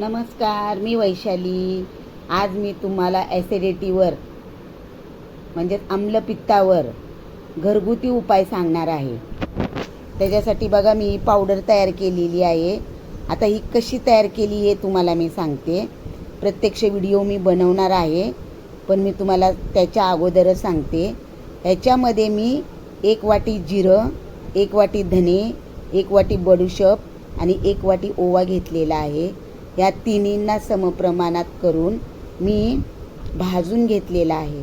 नमस्कार मी वैशाली. आज मी तुम्हाला ॲसिडिटीवर म्हणजेच आम्लपित्तावर घरगुती उपाय सांगणार आहे. त्याच्यासाठी बघा मी पावडर तयार केलेली आहे. आता ही कशी तयार केली हे तुम्हाला मी सांगते. प्रत्यक्ष व्हिडिओ मी बनवणार आहे पण मी तुम्हाला त्याच्या अगोदरच सांगते. ह्याच्यामध्ये मी एक वाटी जिरं एक वाटी धने एक वाटी बडूशप आणि एक वाटी ओवा घेतलेला आहे. या तिन्हींना समप्रमाणात करून मी भाजून घेतलेला आहे.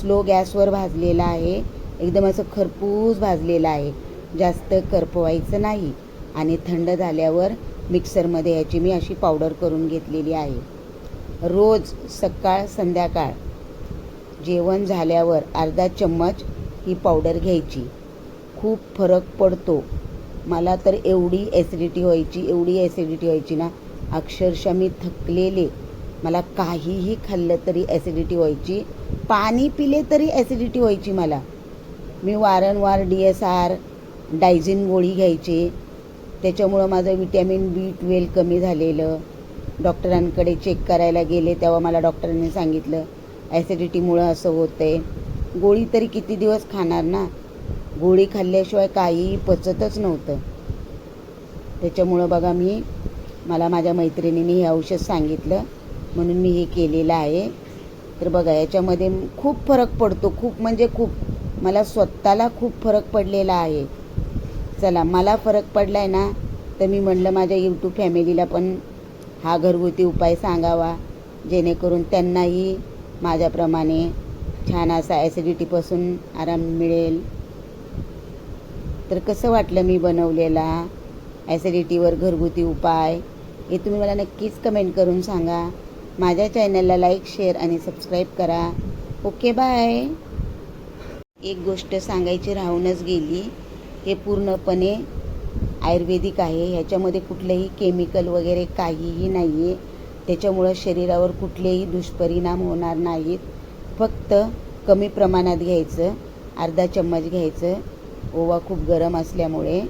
स्लो गॅसवर भाजलेला आहे. एकदम असं खरपूस भाजलेलं आहे. जास्त करपवायचं नाही. आणि थंड झाल्यावर मिक्सरमध्ये याची मी अशी पावडर करून घेतलेली आहे. रोज सकाळ संध्याकाळ जेवण झाल्यावर अर्धा चम्मच ही पावडर घ्यायची. खूप फरक पडतो. मला तर एवढी ॲसिडिटी व्हायची एवढी ॲसिडिटी व्हायची ना. अक्षरशः मी थकलेले. मला काहीही खाल्लं तरी ॲसिडिटी व्हायची. पाणी पिले तरी ॲसिडिटी व्हायची मला. मी वारंवार डी एस आर डायझिन गोळी घ्यायची. त्याच्यामुळं माझं विटॅमिन बी ट्वेल्व कमी झालेलं. डॉक्टरांकडे चेक करायला गेले तेव्हा मला डॉक्टरांनी सांगितलं ॲसिडिटीमुळं असं होतं आहे गोळी तरी किती दिवस खाणार ना? गोळी खाल्ल्याशिवाय काहीही पचतच नव्हतं. त्याच्यामुळं बघा मी मला माझ्या मैत्रिणीने हे औषध सांगितलं. म्हणून मी हे केलेलं आहे. तर बघा याच्यामध्ये खूप फरक पडतो. खूप म्हणजे खूप. मला स्वतःला खूप फरक पडलेला आहे. चला मला फरक पडला आहे ना तर मी म्हणलं माझ्या यूट्यूब फॅमिलीला पण हा घरगुती उपाय सांगावा. जेणेकरून त्यांनाही माझ्याप्रमाणे छान असा ॲसिडिटीपासून आराम मिळेल. तर कसं वाटलं मी बनवलेला ॲसिडिटीवर घरगुती उपाय? हे तुम्ही मला नक्कीच कमेंट करून सांगा. माझ्या चॅनलला लाईक शेअर आणि सबस्क्राईब करा. ओके बाय एक गोष्ट सांगायची राहूनच गेली. हे पूर्णपणे आयुर्वेदिक आहे. ह्याच्यामध्ये कुठलंही केमिकल वगैरे काहीही नाही आहे त्याच्यामुळं शरीरावर कुठलेही दुष्परिणाम होणार नाहीत. फक्त कमी प्रमाणात घ्यायचं. अर्धा चम्मच घ्यायचं. ओवा खूप गरम असल्यामुळे.